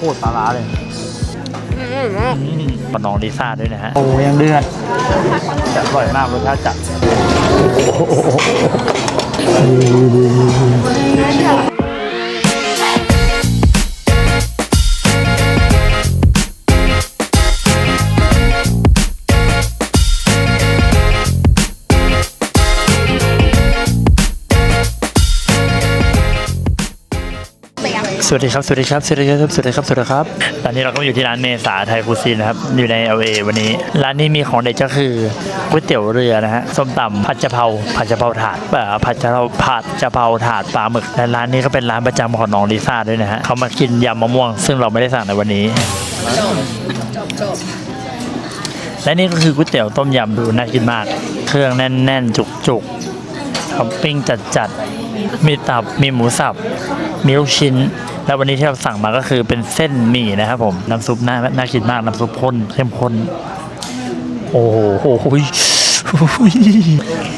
คตรปลาร้าเลยอืมอืมอืมปลาน้องลิซ่าด้วยนะฮะ โอ้ยังเดือดจัดอร่อยมากรสชาติจัด สวัสดีครับ สวัสดีครับ สวัสดีครับ สวัสดีครับ สวัสดีครับ ตอนนี้เราก็อยู่ที่ร้านเมษาไทยคูซีนนะครับ อยู่ใน LA วันนี้ ร้านนี้มีของเด็ดก็คือก๋วยเตี๋ยวเรือนะฮะ ส้มตำผัดกะเพรา ผัดกะเพราถาดเอ่อผัดกะเพราผัดกะเพราถาดปลาหมึกและร้านนี้ก็เป็นร้านประจำของน้องลิซ่าด้วยนะฮะเขามากินยำมะม่วง ซึ่งเราไม่ได้สั่งในวันนี้ และนี่ก็คือก๋วยเตี๋ยวต้มยำดูน่ากินมาก เครื่องแน่นๆ จุกๆท็อปปิ้งจัดๆ มีตับ มีหมูสับ มีลูกชิ้น แล้ววันนี้ที่เราสั่งมาก็คือเป็นเส้นหมี่นะครับผม น้ำซุปน่าน่ากินมาก น้ำซุปข้นเข้มข้น โอ้โหโอ้โห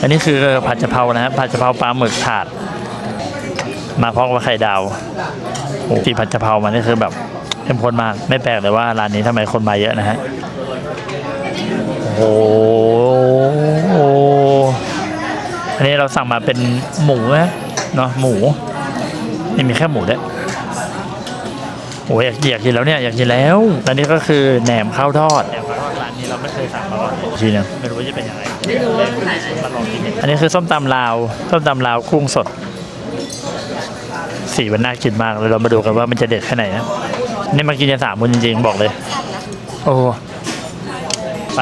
อันนี้คือผัดกะเพรานะครับผัดกะเพราปลาหมึกถาด มาพร้อมกับไข่ดาวโอ้ที่ผัดกะเพรามันนี่คือแบบเข้มข้นมาก ไม่แปลกเลยว่าร้านนี้ทำไมคนมาเยอะนะฮะโอ้โหอันนี้เราสั่งมาเป็นหมูนะเนาะหมู นี่มีแค่หมูด้วยโอ้ยอยากอยากกินแล้วเนี่ยอยากกินแล้วแล้วนี่ก็คือแหนมข้าวทอดแหนมข้าวทอดร้านนี้เราไม่เคยสั่งมาก่อนทีนึงไม่รู้ว่าจะเป็นยังไงมาลองกินอันนี้คือส้มตำลาวส้มตำลาวกุ้งสด สีมันน่ากินมากเลยเรามาดูกันว่ามันจะเด็ดแค่ไหนนะนี่มากินกันสามคนจริงๆบอกเลย โอ้ไป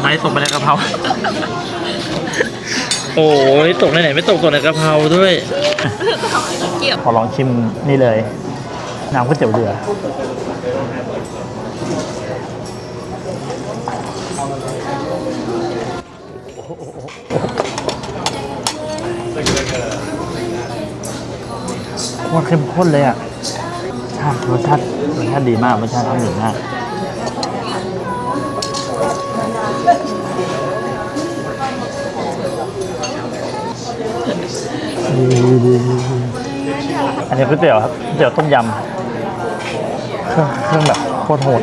ไม่ตกไปในกะเพรา โอ้ยตกในไหนไม่ตกตกในกะเพราด้วย เกี่ยวขอลองชิมนี่เลย น้ำก๋วยเตี๋ยวเรือโคตรเข้มข้นเลยอะชาติรสชาติรสชาติดีมากรสชาติอร่อยมาก ก๋วยเตี๋ยวครับก๋วยเตี๋ยวต้มยำเครื่องเครื่องแบบโคตรโหด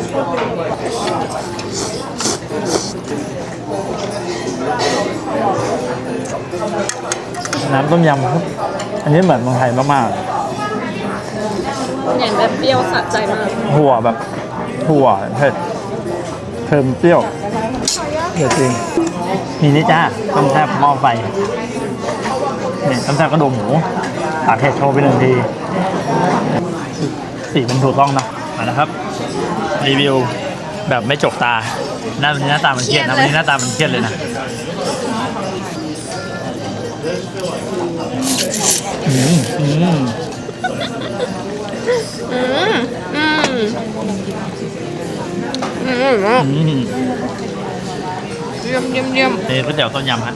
น้ำต้มยำครับ อันนี้เหมือนเมืองไทยมากอย่างแบบเปรี้ยวสะใจมากๆถั่วแบบถั่วเผ็ดเค็มเปรี้ยวเดี๋ยวจริงมีนี่จ้าต้มแซ่บหม้อไฟนี่ต้มแซ่บกระดูกหมู ตากเห็ดโชว์ไปหนึ่งที สีมันถูกต้องนะมานะครับ รีวิวแบบไม่จกตา หน้าวันนี้หน้าตามันเครียดนะวันนี้หน้าตามันเครียดเลยนะอืมอืมอืมอืมอืมอืมเยี่ยมเยี่ยมเยี่ยมนี่ก๋วยเตี๋ยวต้มยำฮะ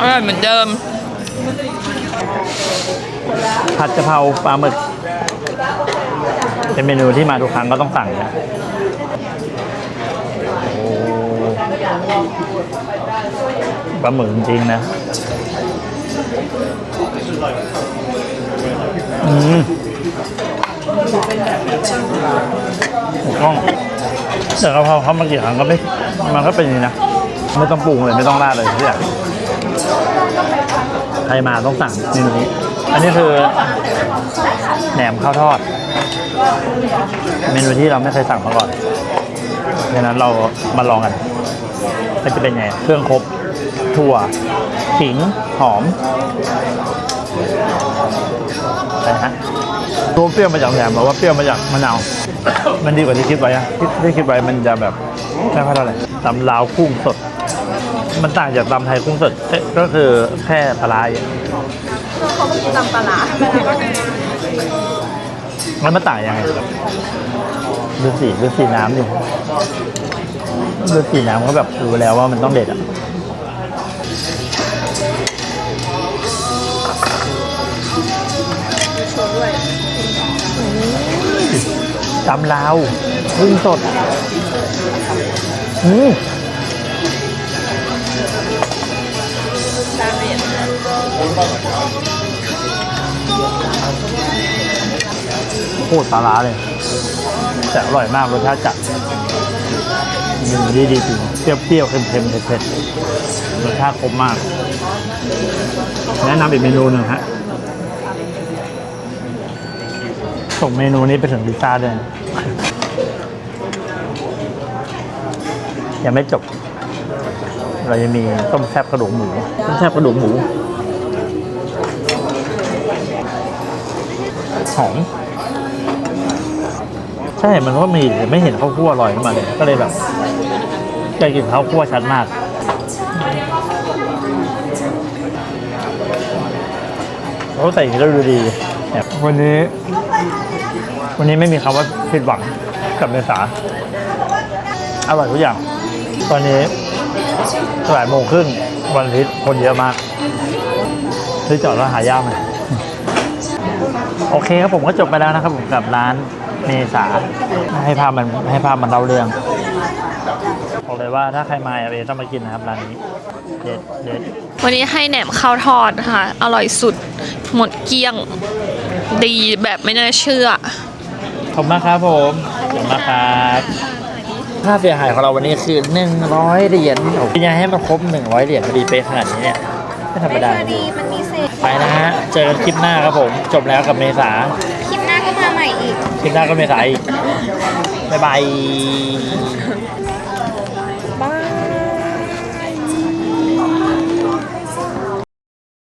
อร่อยเหมือนเดิม ผัดกะเพราปลาหมึก เป็นเมนูที่มาทุกครั้งก็ต้องสั่งนะโอ้ปลาหมึกจริงๆนะ อืมถูกต้อง แต่กะเพราเขามากี่ครั้งก็ไม่มันก็เป็นอย่างนี้นะไม่ต้องปรุงเลยไม่ต้องราดเลยทุกอย่างใครมาต้องสั่งเมนูนี้ อันนี้คือแหนมข้าวทอด เมนูที่เราไม่เคยสั่งมาก่อนดังนั้นเรามาลองกันมันจะเป็นไงเครื่องครบถั่วขิงหอมอะไรฮะตัวเปรี้ยวมาจากแหนมหรือว่าเปรี้ยวมาจากมะนาว มันดีกว่าที่คิดไว้อะที่ที่คิดไว้มันจะแบบไม่ค่อยเท่าไหร่ตำลาวกุ้งสด มันต่างจากตำไทยกุ้งสดเอ๊ะก็คือแค่ปลาร้าเองเขาไม่กินตำปลาร้าแล้วมันต่างยังไงดูสีดูสีน้ำดิดูสีน้ำเขาแบบรู้แล้วว่ามันต้องเด็ดอะ ตำลาวกุ้งสดอืมโคตรลาร้เลยแต่อร่อยมากรสชาติจัดมันดีดีจริงเปรี้ยวๆเค็มๆเผ็ดๆรสชาติครบมาก แนะนำอีกเมนูหนึ่งฮะ ส่งเมนูนี้ไปถึงลิซ่าด้วยนะยังไม่จบ เรายังมีต้มแซ่บกระดูกหมูต้มแซ่บกระดูกหมูหอมใช่มันก็มีแต่ไม่เห็นข้าวคั่วอร่อยขึ้นมาเลย ก็เลยแบบอยากกินข้าวคั่วชัดมากเขาใส่อย่างนี้แล้วดูดีแบบวันนี้ วันนี้ไม่มีคำว่าผิดหวังกับเมษา อร่อยทุกอย่าง ตอนนี้บ่ายโมงครึ่งวันอาทิตย์คนเยอะมากที่จอดแล้วหายากหน่อยโอเคครับผมก็จบไปแล้วนะครับผมกับร้านเมษา ให้ภาพมันให้ภาพมันเล่าเรื่องบอกเลยว่าถ้าใครมาเอต้องมากินนะครับร้านนี้เด็ดเด็ดวันนี้ให้แหนมข้าวทอดค่ะ อร่อยสุด หมดเกลี้ยง ดีแบบไม่น่าเชื่อ ขอบคุณมากครับผมขอบคุณมากครับค่าเสียหายของเราวันนี้คือ100เหรียญโอ้โหยังไงให้มันครบ100เหรียญพอดีเป๊ะขนาดนี้เนี่ยไม่ธรรมดาจริงมันมีเศษไปนะฮะเจอกันคลิปหน้าครับผม จบแล้วกับเมษาคลิปหน้าก็มาใหม่อีกคลิปหน้าก็เมษาอีกบ๊ายบาย